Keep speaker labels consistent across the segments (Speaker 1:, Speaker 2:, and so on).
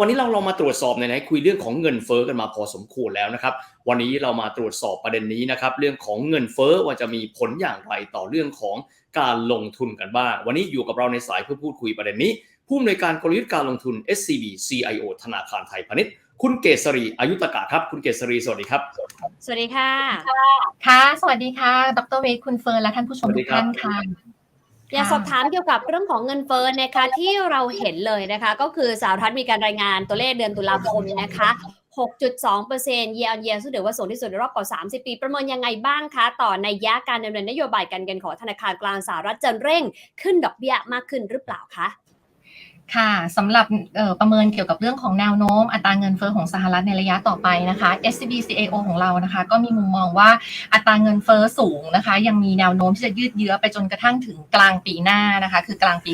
Speaker 1: วันนี้เราเรามาตรวจสอบในไหนๆคุยเรื่องของเงินเฟ้อกันมาพอสมควรแล้วนะครับ วันนี้เรามาตรวจสอบประเด็นนี้นะครับ เรื่องของเงินเฟ้อว่าจะมีผลอย่างไรต่อเรื่องของการลงทุนกันบ้าง วันนี้อยู่กับเราในสายเพื่อพูดคุยประเด็นนี้ ผู้อำนวยการกลยุทธ์การลงทุน SCB CIO ธนาคารไทยพาณิชย์คุณเกษรีอายุตกะครับ คุณเกษรีสวัสดีครับ
Speaker 2: สวัสดีค่ะ
Speaker 3: ค่ะ สวัสดีค่ะ ดรเวทคุณเฟิร์นและท่านผู้ชม
Speaker 1: สวัสดี
Speaker 3: ทุก
Speaker 1: ครับ
Speaker 3: ท่านค่ะ
Speaker 2: อยากสอบถามเกี่ยวกับเรื่องของเงินเฟ้อนะคะที่เราเห็นเลยนะคะ ก็คือสหรัฐมีการรายงานตัวเลขเดือนตุลาคมนะคะ 6.2% year on year ซึ่งถือว่าสูงที่สุดในรอบกว่า 30 ปี ประเมินยังไงบ้างคะ ต่อในยะการดำเนินนโยบายการเงินของธนาคารกลางสหรัฐจะเร่งขึ้นดอกเบี้ยมากขึ้นหรือเปล่าคะ
Speaker 3: ค่ะสำหรับประเมินเกี่ยวกับเรื่องของแนวโน้ม อัตราเงินเฟ้อของสหรัฐในระยะต่อไปนะคะ SCB CAO ของเรานะคะ ก็มีมุมมองว่าอัตราเงินเฟ้อสูงนะคะ ยังมีแนวโน้มที่จะยืดเยื้อไปจนกระทั่งถึงกลางปีหน้านะคะ คือกลางปี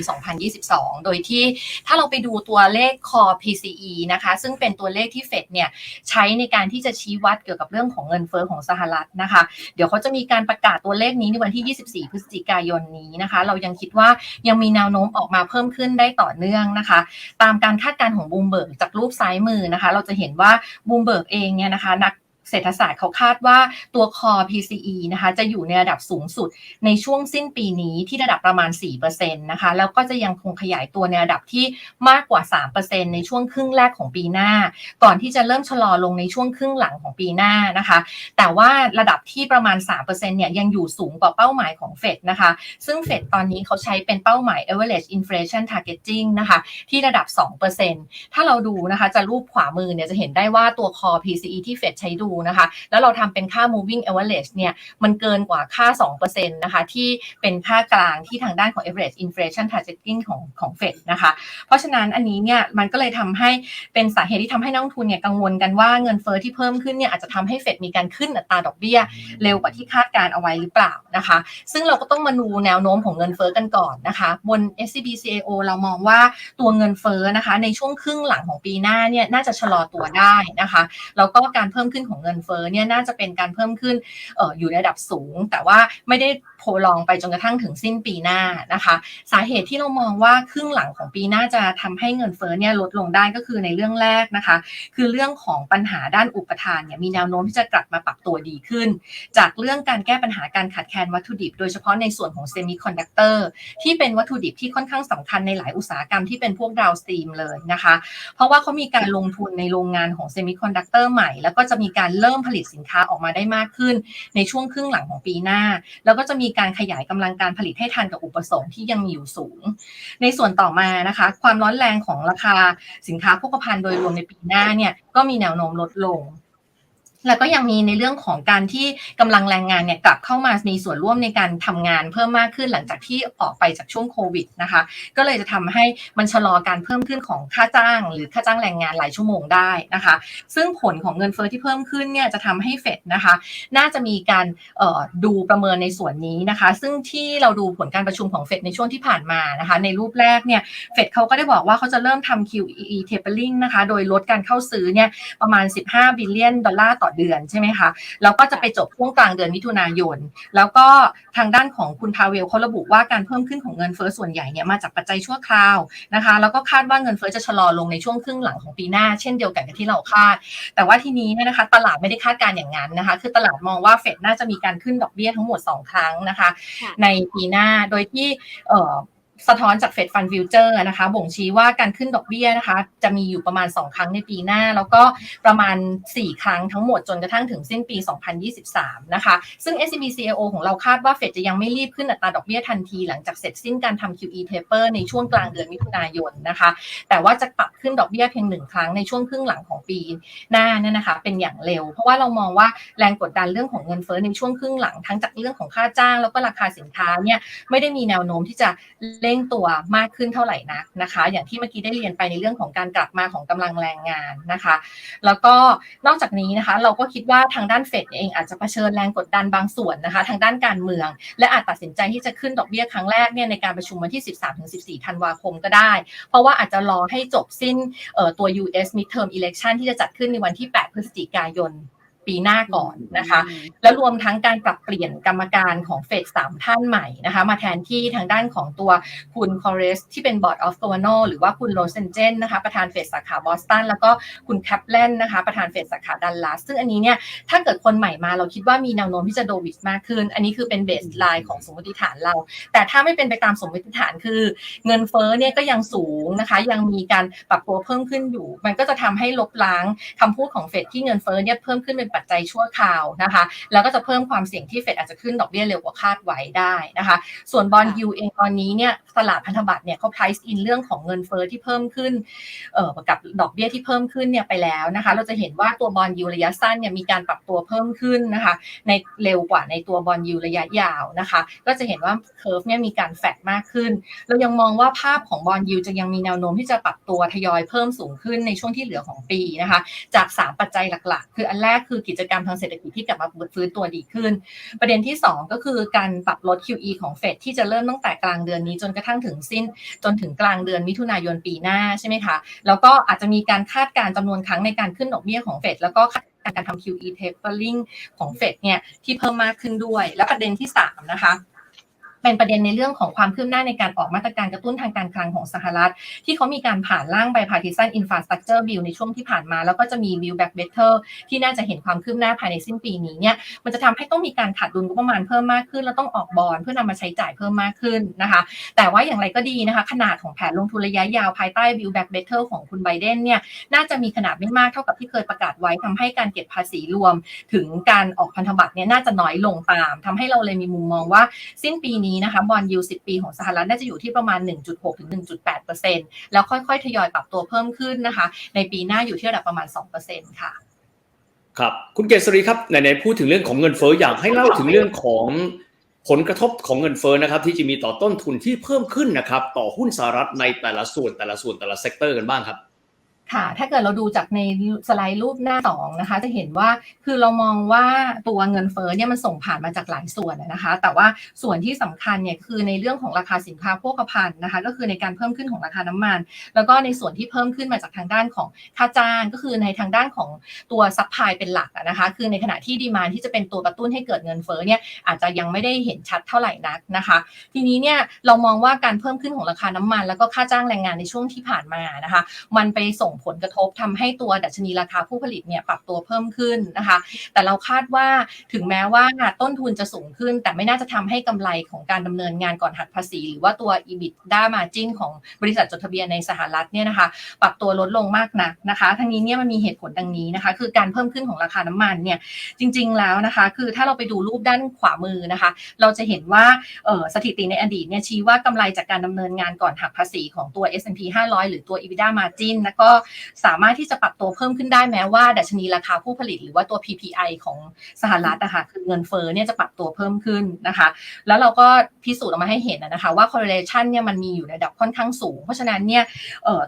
Speaker 3: 2022 โดยที่ถ้าเราไปดูตัวเลข core PCE นะคะ ซึ่งเป็นตัวเลขที่เฟดเนี่ยใช้ในการที่จะชี้วัดเกี่ยวกับเรื่องของเงินเฟ้อของสหรัฐนะคะ เดี๋ยวเขาจะมีการประกาศตัวเลขนี้ในวันที่ 24 พฤศจิกายนนี้นะคะ เรายังคิดว่ายังมีแนวโน้มออกมาเพิ่มขึ้นได้ต่อเนื่องนะคะ ตามการคาดการณ์ของบูมเบิร์กจากรูปซ้ายมือนะคะ เราจะเห็นว่าบูมเบิร์กเองเนี่ยนะคะนัก เศรษฐศาสตร์เขาคาดว่าตัว core PCE นะคะจะอยู่ในระดับสูงสุดในช่วงสิ้นปีนี้ที่ระดับประมาณ4%นะคะแล้วก็จะยังคงขยายตัวในระดับที่มากกว่า 3%ในช่วงครึ่งแรกของปีหน้า ก่อนที่จะเริ่มชะลอลงในช่วงครึ่งหลังของปีหน้านะคะ แต่ว่าระดับที่ประมาณ3%เนี่ยยังอยู่สูงกว่าเป้าหมายของเฟดนะคะ ซึ่งเฟดตอนนี้เขาใช้เป็นเป้าหมาย average inflation targeting นะคะที่ระดับ 2%ถ้าเราดูนะคะจะรูปขวามือเนี่ยจะเห็นได้ว่าตัว core PCE ที่เฟดใช้ดูนะคะ แล้วเราทำเป็นค่า moving average เนี่ย มันเกินกว่าค่า 2%นะคะ ที่เป็นค่ากลางที่ทางด้านของ average inflation targeting ของของเฟดนะคะ เพราะฉะนั้นอันนี้เนี่ยมันก็เลยทำให้เป็นสาเหตุที่ทำให้นักลงทุนเนี่ยกังวลกันว่าเงินเฟอ้อที่เพิ่มขึ้นเนี่ยอาจจะทำให้เฟดมีการขึ้นอัตราดอกเบี้ยเร็วกว่าที่คาดการเอาไว้หรือเปล่านะคะ ซึ่งเราก็ต้องมาดูแนวโน้มของเงินเฟอ้อกันก่อนนะคะบน SCB CAO เรามองว่าตัวเงินเฟอ้อนะคะ ในช่วงครึ่งหลังของปีหน้าเนี่ยน่าจะชะลอตัวได้นะคะแล้วก็การเพิ่มขึ้นของเงินเงินเฟ้อเนี่ยน่าจะเป็นการเพิ่มขึ้นอออยู่ในระดับสูง แต่ว่าไม่ได้โพลองไปจนกระทั่งถึงสิ้นปีหน้านะคะ สาเหตุที่เรามองว่าครึ่งหลังของปีหน้าจะทำให้เงินเฟ้อเนี่ยลดลงได้ก็คือในเรื่องแรกนะคะ คือเรื่องของปัญหาด้านอุปทานเนี่ยมีแนวโน้มที่จะกลับมาปรับตัวดีขึ้น จากเรื่องการแก้ปัญหาการขาดแคลนวัตถุดิบ โดยเฉพาะในส่วนของเซมิคอนดักเตอร์ที่เป็นวัตถุดิบที่ค่อนข้างสำคัญในหลายอุตสาหกรรมที่เป็นพวกดาวสตรีมเลยนะคะ เพราะว่าเขามีการลงทุนในโรงงานของเซมิคอนดักเตอร์ใหม่ แล้วก็จะมีการเริ่มผลิตสินค้าออกมาได้มากขึ้น ในช่วงครึ่งหลังของปีหน้า แล้วก็จะมีีการขยายกำลังการผลิตให้ทันกับอุปสงค์ที่ยังมีอยู่สูง ในส่วนต่อมานะคะ ความร้อนแรงของราคาสินค้าโภคภัณฑ์โดยรวมในปีหน้าเนี่ยก็มีแนวโน้มลดลง แล้วก็ยังมีในเรื่องของการที่กำลังแรงงานเนี่ยกลับเข้ามามีส่วนร่วมในการทำงานเพิ่มมากขึ้นหลังจากที่ออกไปจากช่วงโควิดนะคะ ก็เลยจะทำให้มันชะลอการเพิ่มขึ้นของค่าจ้าง หรือค่าจ้างแรงงานหลายชั่วโมงได้นะคะ ซึ่งผลของเงินเฟ้อที่เพิ่มขึ้นเนี่ยจะทำให้เฟดนะคะ น่าจะมีการดูประเมินในส่วนนี้นะคะ ซึ่งที่เราดูผลการประชุมของเฟดในช่วงที่ผ่านมานะคะ ในรูปแรกเนี่ยเฟดเขาก็ได้บอกว่าเขาจะเริ่มทำ QE tapering นะคะ โดยลดการเข้าซื้อเนี่ยประมาณ 15 บิลเลียนดอลลาร์ต่อเดือนใช่ไหมคะแล้วก็จะไปจบช่วงกลางเดือนมิถุนายน แล้วก็ทางด้านของคุณพาเวลเขาระบุว่าการเพิ่มขึ้นของเงินเฟ้อส่วนใหญ่เนี่ยมาจากปัจจัยชั่วคราวนะคะแล้วก็คาดว่าเงินเฟ้อจะชะลอลงในช่วงครึ่งหลังของปีหน้า เช่นเดียวกันกับที่เราคาด แต่ว่าทีนี้เนี่ยนะคะ ตลาดไม่ได้คาดการณ์อย่างนั้นนะคะ คือตลาดมองว่าเฟดน่าจะมีการขึ้นดอกเบี้ยทั้งหมด 2 ครั้งนะคะ
Speaker 2: ค่ะ
Speaker 3: ในปีหน้าโดยที่เอ่อ สะท้อนจากเฟดฟันฟิวเจอร์นะคะ บ่งชี้ว่าการขึ้นดอกเบี้ยนะคะ จะมีอยู่ประมาณ 2 ครั้งในปีหน้า แล้วก็ประมาณ 4 ครั้งทั้งหมดจนกระทั่งถึงสิ้นปี 2023 นะคะ ซึ่ง SCB CAO ของเราคาดว่าเฟดจะยังไม่รีบขึ้นอัตราดอกเบี้ยทันที หลังจากเสร็จสิ้นการทำ QE taper ในช่วงกลางเดือนมิถุนายนนะคะ แต่ว่าจะปรับขึ้นดอกเบี้ยเพียงหนึ่งครั้งในช่วงครึ่งหลังของปีหน้าเนี่ยนะคะ เป็นอย่างเร็ว เพราะว่าเรามองว่าแรงกดดันเรื่องของเงินเฟ้อในช่วงครึ่งหลังทั้งจากเรื่องของค่าจ้าง แล้วก็ราคาสินค้าเนี่ยไม่ได้มีแนวโน้มที่จะเร่งตัวมากขึ้นเท่าไหร่นักนะคะ อย่างที่เมื่อกี้ได้เรียนไปในเรื่องของการกลับมาของกำลังแรงงานนะคะ แล้วก็นอกจากนี้นะคะ เราก็คิดว่าทางด้านเฟดเองอาจจะเผชิญแรงกดดันบางส่วนนะคะ ทางด้านการเมือง และอาจตัดสินใจที่จะขึ้นดอกเบี้ยครั้งแรกเนี่ยในการประชุมวันที่ 13-14 ธันวาคมก็ได้ เพราะว่าอาจจะรอให้จบสิ้นตัว US midterm election ที่จะจัดขึ้นในวันที่ 8 พฤศจิกายน ปีหน้าก่อนนะคะ แล้วรวมทั้งการปรับเปลี่ยนกรรมการของเฟดสามท่านใหม่นะคะ มาแทนที่ทางด้านของตัวคุณคอเรสที่เป็น Board of Governor หรือว่าคุณโรเซนเจนนะคะประธานเฟดสาขาบอสตันแล้วก็คุณแคปเลนนะคะประธานเฟดสาขาดัลลัสซึ่งอันนี้เนี่ยถ้าเกิดคนใหม่มาเราคิดว่ามีแนวโน้มที่จะโดวิสมากขึ้น อันนี้คือเป็นเบสไลน์ของสมมติฐานเรา แต่ถ้าไม่เป็นไปตามสมมติฐานคือ เงินเฟ้อเนี่ยก็ยังสูงนะคะ ยังมีการปรับตัวเพิ่มขึ้นอยู่ มันก็จะทำให้ลบล้างคำพูดของเฟดที่เงินเฟ้อเนี่ยเพิ่มขึ้นเป็นปัจจัยชั่วคราวนะคะ แล้วก็จะเพิ่มความเสี่ยงที่เฟดอาจจะขึ้นดอกเบี้ยเร็วกว่าคาดไว้ได้นะคะ ส่วนบอลยูเองตอนนี้เนี่ยตลาดพันธบัตรเนี่ยเขา price in เรื่องของเงินเฟ้อที่เพิ่มขึ้นเอ่อกับดอกเบี้ยที่เพิ่มขึ้นเนี่ยไปแล้วนะคะ เราจะเห็นว่าตัวบอลยูระยะสั้นเนี่ยมีการปรับตัวเพิ่มขึ้นนะคะ ในเร็วกว่าในตัวบอลยูระยะยาวนะคะ ก็จะเห็นว่าเคอร์ฟเนี่ยมีการแฟดมากขึ้น เรายังมองว่าภาพของบอลยูจะยังมีแนวโน้มที่จะปรับตัวทยอยเพิ่มสูงขึ้นในช่วงที่เหลือของปีนะคะ จาก 3 ปัจจัยหลักๆ คืออันแรกคือกิจกรรมทางเศรษฐกิจที่กลับมาฟื้นตัวดีขึ้น ประเด็นที่ 2 ก็คือการปรับลด QE ของเฟดที่จะเริ่มตั้งแต่กลางเดือนนี้จนกระทั่งถึงสิ้น จนถึงกลางเดือนมิถุนายนปีหน้าใช่ไหมคะ แล้วก็อาจจะมีการคาดการณ์จำนวนครั้งในการขึ้นดอกเบี้ยของเฟดแล้วก็การณ์การทำ QE tapering ของเฟดเนี่ยที่เพิ่มมากขึ้นด้วย และประเด็นที่3นะคะ เป็นประเด็นในเรื่องของความคืบหน้าในการออกมาตรการกระตุ้นทางการคลังของสหรัฐ ที่เขามีการผ่านร่าง bipartisan infrastructure bill ในช่วงที่ผ่านมา แล้วก็จะมี build back better ที่น่าจะเห็นความคืบหน้าภายในสิ้นปีนี้เนี่ยมันจะทำให้ต้องมีการขาดดุลงบประมาณเพิ่มมากขึ้น แล้วต้องออกบอลเพื่อนำมาใช้จ่ายเพิ่มมากขึ้นนะคะ แต่ว่าอย่างไรก็ดีนะคะ ขนาดของแผนลงทุนระยะยาวภายใต้ build back better ของคุณไบเดนเนี่ยน่าจะมีขนาดไม่มากเท่ากับที่เคยประกาศไว้ทำให้การเก็บภาษีรวม ถึงการออกพันธบัตรเนี่ยน่าจะน้อยลงตามทำให้เราเลยมีมุมมองว่าสิ้นปีนี้นะคะบอลยู10ปีของสหรัฐน่าจะอยู่ที่ประมาณ 1.6 ถึง 1.8%แล้วค่อยๆ ทยอยปรับตัวเพิ่มขึ้นนะคะ ในปีหน้าอยู่ที่ระดับประมาณ 2%ค่ะ
Speaker 1: ครับ คุณเกษรีครับไหนๆพูดถึงเรื่องของเงินเฟ้ออยากให้เล่าถึงเรื่องของผลกระทบของเงินเฟ้อนะครับ ที่จะมีต่อต้นทุนที่เพิ่มขึ้นนะครับ ต่อหุ้นสหรัฐในแต่ละส่วนแต่ละส่วนแต่ละเซกเตอร์กันบ้างครับ
Speaker 3: ค่ะ ถ้าเกิดเราดูจากในสไลด์รูปหน้าสองนะคะ จะเห็นว่าคือเรามองว่าตัวเงินเฟ้อเนี่ยมันส่งผ่านมาจากหลายส่วนนะคะ แต่ว่าส่วนที่สำคัญเนี่ยคือในเรื่องของราคาสินค้าโภคภัณฑ์นะคะ ก็คือในการเพิ่มขึ้นของราคาน้ำมัน แล้วก็ในส่วนที่เพิ่มขึ้นมาจากทางด้านของค่าจ้างก็คือในทางด้านของตัวซัพพลายเป็นหลักนะคะ คือในขณะที่ดีมานที่จะเป็นตัวกระตุ้นให้เกิดเงินเฟ้อเนี่ยอาจจะยังไม่ได้เห็นชัดเท่าไหร่นักนะคะ ทีนี้เนี่ยเรามองว่าการเพิ่มขึ้นของราคาน้ำมัน แล้วก็ค่าจ้างแรงงานในช่วงที่ผ่านมานะคะ มันไปส่งผลกระทบทำให้ตัวดัชนีราคาผู้ผลิตเนี่ยปรับตัวเพิ่มขึ้นนะคะ แต่เราคาดว่าถึงแม้ว่าต้นทุนจะสูงขึ้น แต่ไม่น่าจะทำให้กำไรของการดำเนินงานก่อนหักภาษี หรือว่าตัว EBITDA margin ของบริษัทจดทะเบียนในสหรัฐเนี่ยนะคะ ปรับตัวลดลงมากนักนะคะทั้งนี้เนี่ยมันมีเหตุผลดังนี้นะคะ คือการเพิ่มขึ้นของราคาน้ำมันเนี่ยจริง ๆ แล้วนะคะ คือถ้าเราไปดูรูปด้านขวามือนะคะ เราจะเห็นว่าสถิติในอดีตเนี่ยชี้ว่ากำไรจากการดำเนินงานก่อนหักภาษีของตัว S&P 500 หรือตัว EBITDA margin แล้วก็สามารถที่จะปรับตัวเพิ่มขึ้นได้แม้ว่าดัชนีราคาผู้ผลิตหรือว่าตัว PPI ของสหรัฐนะคะคือเงินเฟ้อเนี่ยจะปรับตัวเพิ่มขึ้นนะคะ แล้วเราก็พิสูจน์ออกมาให้เห็นนะคะว่า correlation เนี่ยมันมีอยู่ในระดับค่อนข้างสูง เพราะฉะนั้นเนี่ย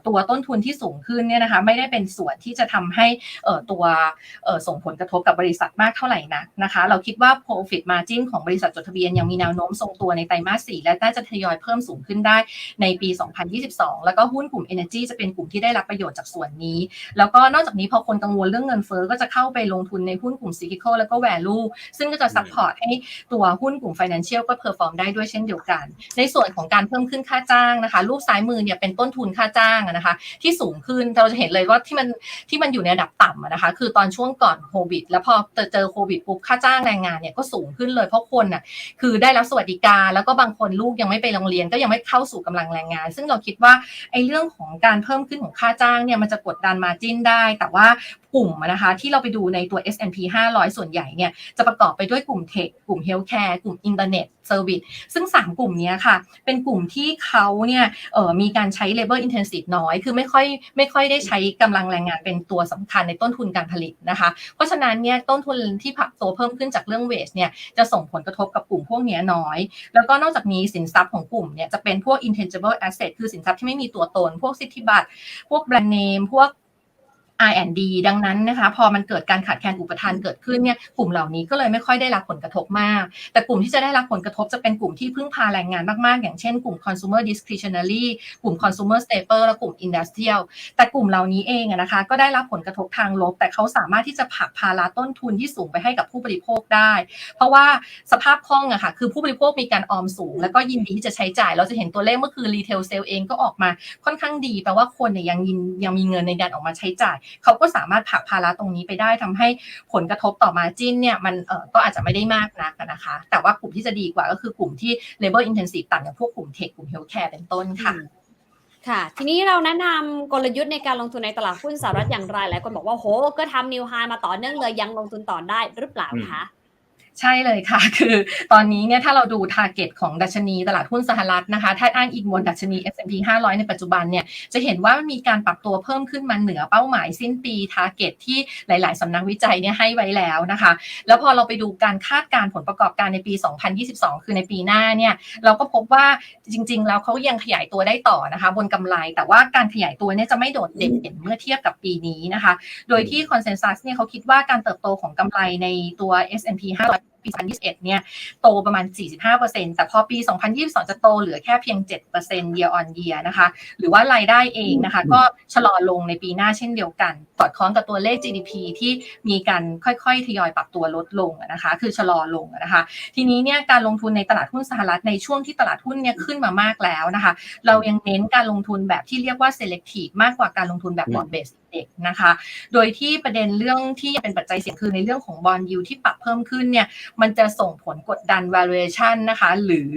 Speaker 3: ตัวต้นทุนที่สูงขึ้นเนี่ยนะคะไม่ได้เป็นส่วนที่จะทำให้ตัวส่งผลกระทบกับบริษัทมากเท่าไหร่นักนะคะ เราคิดว่า profit margin ของบริษัทจดทะเบียนยังมีแนวโน้มทรงตัวในไตรมาส4และน่าจะทยอยเพิ่มสูงขึ้นได้ในปี 2022 แล้วก็หุ้นกลุ่ม energy จะเป็นกลุ่มที่ได้รับประโยชน์จากส่วนนี้ แล้วก็นอกจากนี้พอคนกังวลเรื่องเงินเฟ้อก็จะเข้าไปลงทุนในหุ้นกลุ่ม cyclical แล้วก็ value ซึ่งก็จะ support ให้ตัวหุ้นกลุ่ม financial ก็ perform ได้ด้วยเช่นเดียวกัน ในส่วนของการเพิ่มขึ้นค่าจ้างนะคะ รูปซ้ายมือเนี่ยเป็นต้นทุนค่าจ้างนะคะ ที่สูงขึ้นเราจะเห็นเลยว่าที่มันที่มันอยู่ในระดับต่ำนะคะ คือตอนช่วงก่อนโควิด แล้วพอเจอโควิดปุ๊บค่าจ้างแรงงานเนี่ยก็สูงขึ้นเลยเพราะคนน่ะคือได้รับสวัสดิการแล้วก็บางคนลูกยังไม่ไปโรงเรียนก็ยังไม่เข้าสู่กำลังแรงงาน ซึ่งเราคิดว่าไอ้เรื่องของการเพิ่มขึ้นของค่าจ้างเนี่ยมันจะกดดันมาจิ้นได้ แต่ว่ากลุ่มนะคะที่เราไปดูในตัว S&P 500 ส่วนใหญ่เนี่ยจะประกอบไปด้วยกลุ่มเทคกลุ่มเฮลท์แคร์กลุ่มอินเทอร์เน็ตเซอร์วิสซึ่ง 3 กลุ่มนี้ค่ะ เป็นกลุ่มที่เขาเนี่ยออมีการใช้ labor intensive น้อย คือไม่ค่อยไม่ค่อยได้ใช้กำลังแรงงานเป็นตัวสำคัญในต้นทุนการผลิตนะคะ เพราะฉะนั้นเนี่ยต้นทุนที่ผักตัวเพิ่มขึ้นจากเรื่องเวสเนี่ยจะส่งผลกระทบกับกลุ่มพวกนี้น้อย แล้วก็นอกจากนี้สินทรัพย์ของกลุ่มเนี่ยจะเป็นพวก intangible asset คือสินทรัพย์ที่ไม่มีตัวตน พวกสิทธิบัตรพวกแบรนด์เนมพวก R&D ดังนั้นนะคะ พอมันเกิดการขาดแคลนอุปทานเกิดขึ้นเนี่ยกลุ่มเหล่านี้ก็เลยไม่ค่อยได้รับผลกระทบมาก แต่กลุ่มที่จะได้รับผลกระทบจะเป็นกลุ่มที่พึ่งพาแรงงานมากๆ อย่างเช่นกลุ่ม consumer discretionary กลุ่ม consumer staple และกลุ่ม industrial แต่กลุ่มเหล่านี้เองนะคะ ก็ได้รับผลกระทบทางลบ แต่เขาสามารถที่จะผลักภาระต้นทุนที่สูงไปให้กับผู้บริโภคได้ เพราะว่าสภาพคล่องอะค่ะคือผู้บริโภคมีการออมสูง แล้วก็ยินดีที่จะใช้จ่าย เราจะเห็นตัวเลขเมื่อคืนรีเทลเซลเองก็ออกมาค่อนข้างดีแปลว่าคนเนี่ยยังยินยังมีเงินในการออกมาใช้จ่ายเขาก็สามารถผลักภาระตรงนี้ไปได้ทำให้ผลกระทบต่อมาจิ้นเนี่ยมันเออก็อาจจะไม่ได้มากนักนะคะ แต่ว่ากลุ่มที่จะดีกว่าก็คือกลุ่มที่ labor intensive ต่ำอย่างพวกกลุ่มเทคกลุ่ม healthcare เป็นต้นค่ะ
Speaker 2: ค่ะ ทีนี้เราแนะนำกลยุทธ์ในการลงทุนในตลาดหุ้นสหรัฐอย่างไรหลายคนบอกว่าโหก็ทำนิวไฮมาต่อเนื่องเลยยังลงทุนต่อได้หรือเปล่าคะ
Speaker 3: ใช่เลยค่ะ คือตอนนี้เนี่ยถ้าเราดู t a r g e t ของดัชนีตลาดหุ้นสหรัฐนะคะ ถ้าอ้างอิงบนดัชนี S&P 500 ในปัจจุบันเนี่ยจะเห็นว่ามีการปรับตัวเพิ่มขึ้นมาเหนือเป้าหมายสิ้นปี t a r g e t ที่หลาย ๆสำนักวิจัยเนี่ยให้ไว้แล้วนะคะ แล้วพอเราไปดูการคาดการผลประกอบการในปี 2022 คือในปีหน้าเนี่ยเราก็พบว่าจริง ๆ แล้วเขายังขยายตัวได้ต่อนะคะ บนกำไร แต่ว่าการขยายตัวเนี่ยจะไม่โดดเด่นเมื่อเทียบกับปีนี้นะคะ โดยที่คอนเซนแซสเนี่ยเขาคิดว่าการเติบโตของกำไรในตัว S&P 500 back ปี 2021 เนี่ย โตประมาณ 45%แต่พอปี 2022 จะโตเหลือแค่เพียง 7% year on year นะคะ หรือว่ารายได้เองนะคะ ก็ชะลอลงในปีหน้าเช่นเดียวกันสอดคล้องกับตัวเลข GDP ที่มีการค่อยๆ ทยอยปรับตัวลดลงนะคะ คือชะลอลงนะคะ ทีนี้เนี่ยการลงทุนในตลาดหุ้นสหรัฐในช่วงที่ตลาดหุ้นเนี่ยขึ้นมามากแล้วนะคะ เรายังเน้นการลงทุนแบบที่เรียกว่า selective มากกว่าการลงทุนแบบ broad based index นะคะ โดยที่ประเด็นเรื่องที่เป็นปัจจัยเสี่ยงคือในเรื่องของบอลยูที่ปรับเพิ่มขึ้นเนี่ยมันจะส่งผลกดดัน valuation นะคะ หรือ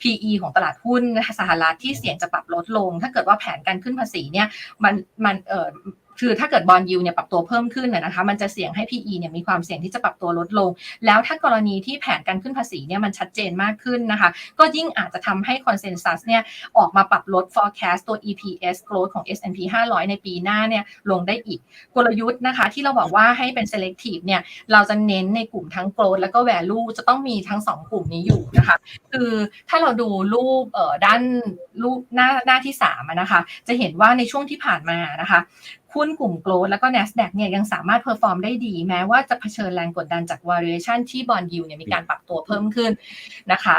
Speaker 3: PE ของตลาดหุ้นสหรัฐที่เสี่ยงจะปรับลดลง ถ้าเกิดว่าแผนการขึ้นภาษีเนี่ยมันมันเออ คือถ้าเกิดบอลยูเนี่ยปรับตัวเพิ่มขึ้นน่ะนะคะ มันจะเสี่ยงให้ PE เนี่ยมีความเสี่ยงที่จะปรับตัวลดลง แล้วถ้ากรณีที่แผนการขึ้นภาษีเนี่ยมันชัดเจนมากขึ้นนะคะ ก็ยิ่งอาจจะทำให้คอนเซนแซสเนี่ยออกมาปรับลด forecast ตัว EPS growth ของ S&P 500 ในปีหน้าเนี่ยลงได้อีก กลยุทธ์นะคะ ที่เราบอกว่าให้เป็น selective เนี่ยเราจะเน้นในกลุ่มทั้ง growth แล้วก็ value จะต้องมีทั้งสองกลุ่มนี้อยู่นะคะ คือถ้าเราดูรูปเอ่อด้านรูปหน้าหน้าที่3นะคะ จะเห็นว่าในช่วงที่ผ่านมานะคะ หุ้นกลุ่มโกลดแล้วก็ NASDAQ เนี่ยยังสามารถเพอร์ฟอร์มได้ดี แม้ว่าจะเผชิญแรงกดดันจาก valuation ที่บอลยูเนี่ยมีการปรับตัวเพิ่มขึ้นนะคะ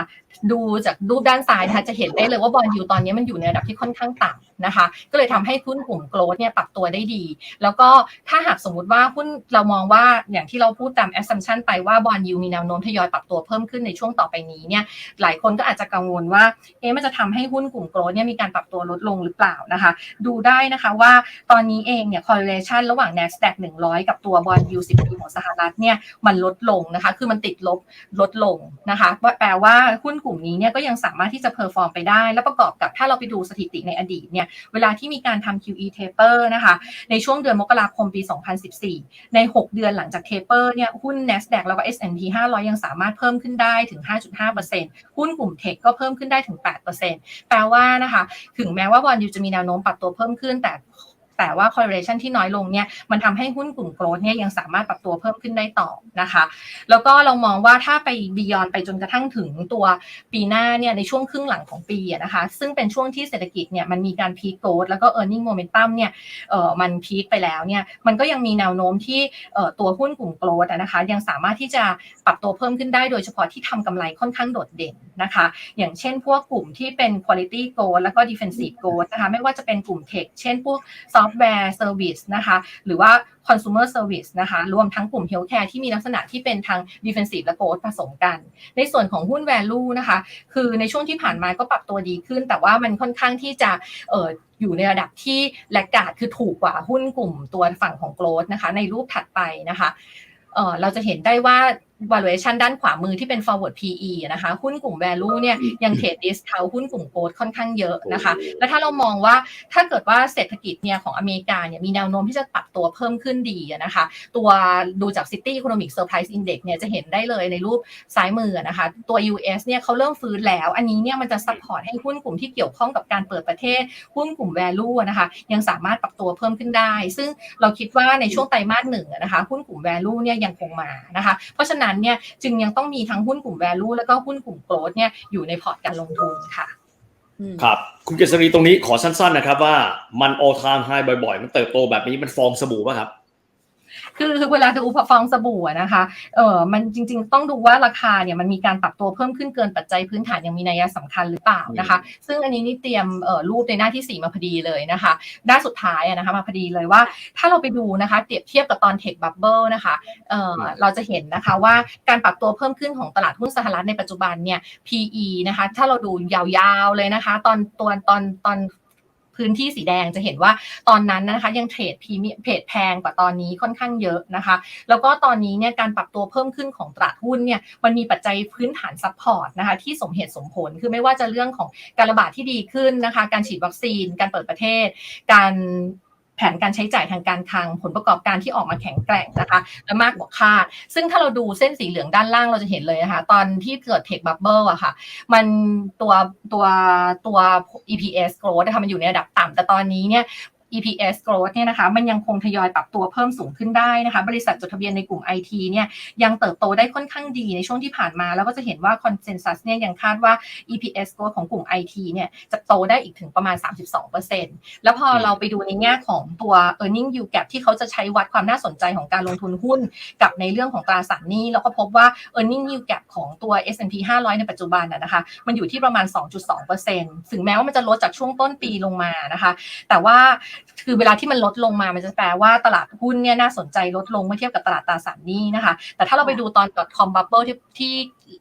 Speaker 3: ดูจากรูปด้านซ้ายนะคะจะเห็นได้เลยว่า bond yield ตอนนี้มันอยู่ในระดับที่ค่อนข้างต่ำนะคะ ก็เลยทำให้หุ้นกลุ่ม growth เนี่ยปรับตัวได้ดี แล้วก็ถ้าหากสมมุติว่าหุ้นเรามองว่าอย่างที่เราพูดตาม assumption ไปว่า bond yield มีแนวโน้มทยอยปรับตัวเพิ่มขึ้นในช่วงต่อไปนี้เนี่ยหลายคนก็อาจจะกังวลว่าเอ๊ะมันจะทำให้หุ้นกลุ่มโกลด์เนี่ยมีการปรับตัวลดลงหรือเปล่านะคะ ดูได้นะคะว่าตอนนี้เองเนี่ย correlation ระหว่าง NASDAQ 100 กับตัว bond yield 10ปีของสหรัฐเนี่ยมันลดลงนะคะ คือมันติดลบลดลงนะคะแปลว่าหุ้นกลุ่มนี้เนี่ยก็ยังสามารถที่จะ perform ไปได้ แล้วประกอบกับถ้าเราไปดูสถิติในอดีตเนี่ยเวลาที่มีการทำ QE taper นะคะในช่วงเดือนมกราคมปี 2014 ใน 6 เดือนหลังจาก taper เนี่ยหุ้น NASDAQ แล้วก็ S&P 500 ยังสามารถเพิ่มขึ้นได้ถึง 5.5%หุ้นกลุ่มเทคก็เพิ่มขึ้นได้ถึง 8%แปลว่านะคะถึงแม้ว่าบอลยูจะมีแนวโน้มปรับตัวเพิ่มขึ้นแต่ แต่ว่า correlation ที่น้อยลงเนี่ยมันทำให้หุ้นกลุ่มโกลด์เนี่ยยังสามารถปรับตัวเพิ่มขึ้นได้ต่อนะคะ แล้วก็เรามองว่าถ้าไปบียอนไปจนกระทั่งถึงตัวปีหน้าเนี่ยในช่วงครึ่งหลังของปีนะคะ ซึ่งเป็นช่วงที่เศรษฐกิจเนี่ยมันมีการพีคโกลด์แล้วก็ e a r n i n g momentum เนี่ยเออมันพีคไปแล้วเนี่ยมันก็ยังมีแนวโน้มที่เออตัวหุ้นกลุ่มโกลด์นะคะ ยังสามารถที่จะปรับตัวเพิ่มขึ้นได้โดยเฉพาะที่ทำกำไรค่อนข้างโดดเด่นนะคะ อย่างเช่นพวกกลุ่มที่เป็น quality growth แล้วก็ defensive growth นะคะ ไม่ว่าจะเป็นกลุ่มเทค เช่นพวก software service นะคะหรือว่า consumer service นะคะรวมทั้งกลุ่ม healthcare ที่มีลักษณะที่เป็นทาง defensive และ growth ผสมกัน ในส่วนของหุ้น value นะคะคือในช่วงที่ผ่านมาก็ปรับตัวดีขึ้น แต่ว่ามันค่อนข้างที่จะเอออยู่ในระดับที่แลกกาดคือถูกกว่าหุ้นกลุ่มตัวฝั่งของ growth นะคะในรูปถัดไปนะคะเออเราจะเห็นได้ว่า valuation ด้านขวามือที่เป็น forward PE นะคะหุ้นกลุ่ม value เนี่ยยังเทรด discount หุ้นกลุ่ม growth ค่อนข้างเยอะนะคะ แล้วถ้าเรามองว่าถ้าเกิดว่าเศรษฐกิจเนี่ยของอเมริกาเนี่ยมีแนวโน้มที่จะปรับตัวเพิ่มขึ้นดีนะคะ ตัวดูจาก City Economic Surprise Index เนี่ยจะเห็นได้เลยในรูปซ้ายมือนะคะ ตัว US เนี่ยเขาเริ่มฟื้นแล้ว อันนี้เนี่ยมันจะซัพพอร์ตให้หุ้นกลุ่มที่เกี่ยวข้องกับการเปิดประเทศหุ้นกลุ่ม value นะคะ ยังสามารถปรับตัวเพิ่มขึ้นได้ ซึ่งเราคิดว่าในช่วงไตรมาสหนึ่งนะคะหุ้นกลุ่ม value เนี่ยยังคงมานะคะ เพราะฉะนั้นเนี่ยจึงยังต้องมีทั้งหุ้นกลุ่ม value แล้วก็หุ้นกลุ่ม growth เนี่ยอยู่ในพอร์ตการลงทุนค่ะ
Speaker 2: อืม
Speaker 1: ครับคุณเกษรีตรงนี้ขอสั้นๆนะครับว่ามัน all time high บ่อยๆ มันเติบโตแบบนี้มันฟองสบู่ป่ะครับ
Speaker 3: คือคือเวลาดูฟองสบู่นะคะเออมันจริง ๆ ต้องดูว่าราคาเนี่ยมันมีการปรับตัวเพิ่มขึ้นเกินปัจจัยพื้นฐานยังมีนัยสำคัญหรือเปล่านะคะ ซึ่งอันนี้นี่เตรียมเอ่อรูปในหน้าที่ 4 มาพอดีเลยนะคะด้านสุดท้ายอะนะคะมาพอดีเลยว่า ถ้าเราไปดูนะคะเปรียบเทียบกับตอนเทคบับเบิลนะคะเออเราจะเห็นนะคะว่าการปรับตัวเพิ่มขึ้นของตลาดหุ้นสหรัฐในปัจจุบันเนี่ย PE นะคะถ้าเราดูยาวๆเลยนะคะ ตอนตอนตอนตอน พื้นที่สีแดงจะเห็นว่าตอนนั้นนะคะยังเทรดพรีเมียมเทรดแพงกว่าตอนนี้ค่อนข้างเยอะนะคะ แล้วก็ตอนนี้เนี่ยการปรับตัวเพิ่มขึ้นของตลาดหุ้นเนี่ยมันมีปัจจัยพื้นฐานซัพพอร์ตนะคะที่สมเหตุสมผลคือไม่ว่าจะเรื่องของการระบาดที่ดีขึ้นนะคะ การฉีดวัคซีน การเปิดประเทศ การ แผนการใช้จ่ายทางการคลังผลประกอบการที่ออกมาแข็งแกร่งนะคะ และมากกว่าคาด ซึ่งถ้าเราดูเส้นสีเหลืองด้านล่างเราจะเห็นเลยนะคะ ตอนที่เกิดเทคบับเบิลอะค่ะ มันตัวตัวตัว EPS growth นะคะมันอยู่ในระดับต่ำแต่ตอนนี้เนี่ย EPS growth เนี่ยนะคะมันยังคงทยอยปรับตัวเพิ่มสูงขึ้นได้นะคะบริษัทจดทะเบียนในกลุ่ม IT เนี่ยยังเติบโตได้ค่อนข้างดีในช่วงที่ผ่านมา แล้วก็จะเห็นว่า consensus เนี่ยยังคาดว่า EPS growth ของกลุ่ม IT เนี่ยจะโตได้อีกถึงประมาณ 32%แล้วพอเราไปดูในแง่ของตัว earning yield gap ที่เขาจะใช้วัดความน่าสนใจของการลงทุนหุ้น กับในเรื่องของตราสารหนี้เราก็พบว่า earning yield gap ของตัว S&P 500 ในปัจจุบันนะนะคะมันอยู่ที่ประมาณ 2.2%ถึงแม้ว่ามันจะลดจากช่วงต้นปีลงมานะคะ แต่ว่าคือเวลาที่มันลดลงมา มันจะแปลว่าตลาดหุ้นเนี่ยน่าสนใจลดลงเมื่อเทียบกับตลาดตราสารหนี้นะคะ แต่ถ้าเราไปดูตอน .com bubble ที่ที่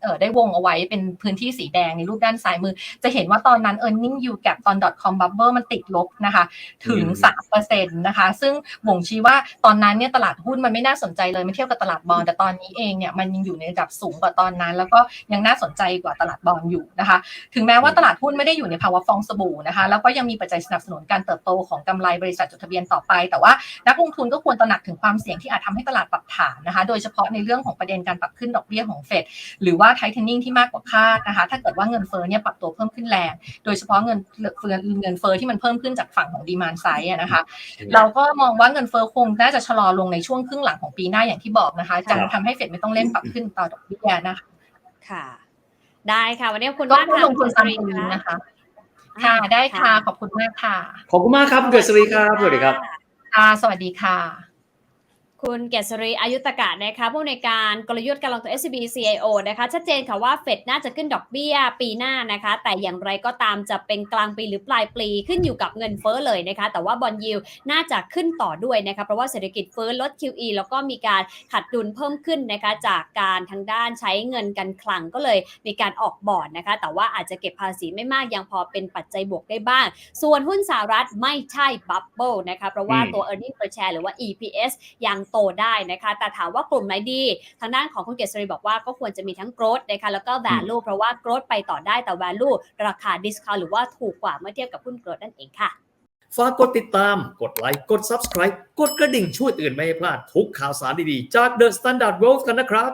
Speaker 3: เอ่อได้วงเอาไว้เป็นพื้นที่สีแดงในรูปด้านซ้ายมือ จะเห็นว่าตอนนั้น earning yield gap ตอน .com bubble มันติดลบนะคะ ถึง
Speaker 1: อืม
Speaker 3: 3%นะคะ ซึ่งบ่งชี้ว่าตอนนั้นเนี่ยตลาดหุ้นมันไม่น่าสนใจเลยเมื่อเทียบกับตลาดบอลแต่ตอนนี้เองเนี่ยมันยังอยู่ในระดับสูงกว่าตอนนั้น แล้วก็ยังน่าสนใจกว่าตลาดบอลอยู่นะคะ ถึงแม้ว่าตลาดหุ้นไม่ได้อยู่ในภาวะฟองสบู่นะคะ แล้วก็ยังมีปัจจัยสนับสนุนการเติบโตของกำไรบริษัทจดทะเบียนต่อไป แต่ว่านักลงทุนก็ควรตระหนักถึงความเสี่ยงที่อาจทำให้ตลาดปรับฐานนะคะ โดยเฉพาะในเรื่องของประเด็นการปรับขึ้นดอกเบี้ยของเฟดหรือว่า tightening ที่มากกว่าคาดนะคะ ถ้าเกิดว่าเงินเฟ้อเนี่ยปรับตัวเพิ่มขึ้นแรง โดยเฉพาะเงินเฟ้อเงินเฟ้อที่มันเพิ่มขึ้นจากฝั่งของดีมานไซด์นะคะ เราก็มองว่าเงินเฟ้อคงน่าจะชะลอลงในช่วงครึ่งหลังของปีหน้าอย่างที่บอกนะคะจะ
Speaker 1: ครับ
Speaker 3: ทำให้เฟดไม่ต้องเล่นปรับขึ้นต่อดอกเบี้ยนะคะ
Speaker 2: ค่ะ ได้ค่ะ วันนี้ขอบคุณ
Speaker 3: ก็
Speaker 2: มาก
Speaker 3: ผู้
Speaker 2: ค่ะ
Speaker 3: ลงทุน
Speaker 2: คุณ
Speaker 3: ตาม
Speaker 2: เกษ
Speaker 3: นี้
Speaker 2: รี
Speaker 3: นะคะ ค่ะได้ค่ะ ขอบคุณมากค่ะ
Speaker 1: ขอบคุณมากครับคุณเกษรีครับ สวัสดีครับ
Speaker 3: ค่ะ สวัสดีค่ะ
Speaker 2: คุณเกษรีอายุตกะนะคะผู้ในวยการกลยุทธ์การลงทุน SCB CIO นะคะชัดเจนค่ะว่าเฟดน่าจะขึ้นดอกเบี้ยปีหน้านะคะ แต่อย่างไรก็ตามจะเป็นกลางปีหรือปลายปีขึ้นอยู่กับเงินเฟ้อเลยนะคะ แต่ว่าบอลยิวน่าจะขึ้นต่อด้วยนะคะเพราะว่าเศรษฐกิจเฟ้อลด QE แล้วก็มีการขัดดุลเพิ่มขึ้นนะคะจากการทางด้านใช้เงินกันคลังก็เลยมีการออกบอร์ดนะคะ แต่ว่าอาจจะเก็บภาษีไม่มากยังพอเป็นปัจจัยบวกได้บ้าง ส่วนหุ้นสหรัฐไม่ใช่บับเบิลนะคะเพราะว่า
Speaker 1: อืม
Speaker 2: ตัว e a r n i n g per share หรือว่า EPS ยังโตได้นะคะแต่ถามว่ากลุ่มไหนดีทางด้านของคุณเกษรีบอกว่าก็ควรจะมีทั้ง growth นะคะแล้วก็ value เพราะว่า growth ไปต่อได้แต่ value ราคา discount หรือว่าถูกกว่าเมื่อเทียบกับหุ้น growth นั่นเองค่ะ
Speaker 1: ฝากกดติดตาม กดไลค์ กด Subscribe กดกระดิ่งช่วยเตือนไม่ให้พลาดทุกข่าวสารดีๆ จาก The Standard World กันนะครับ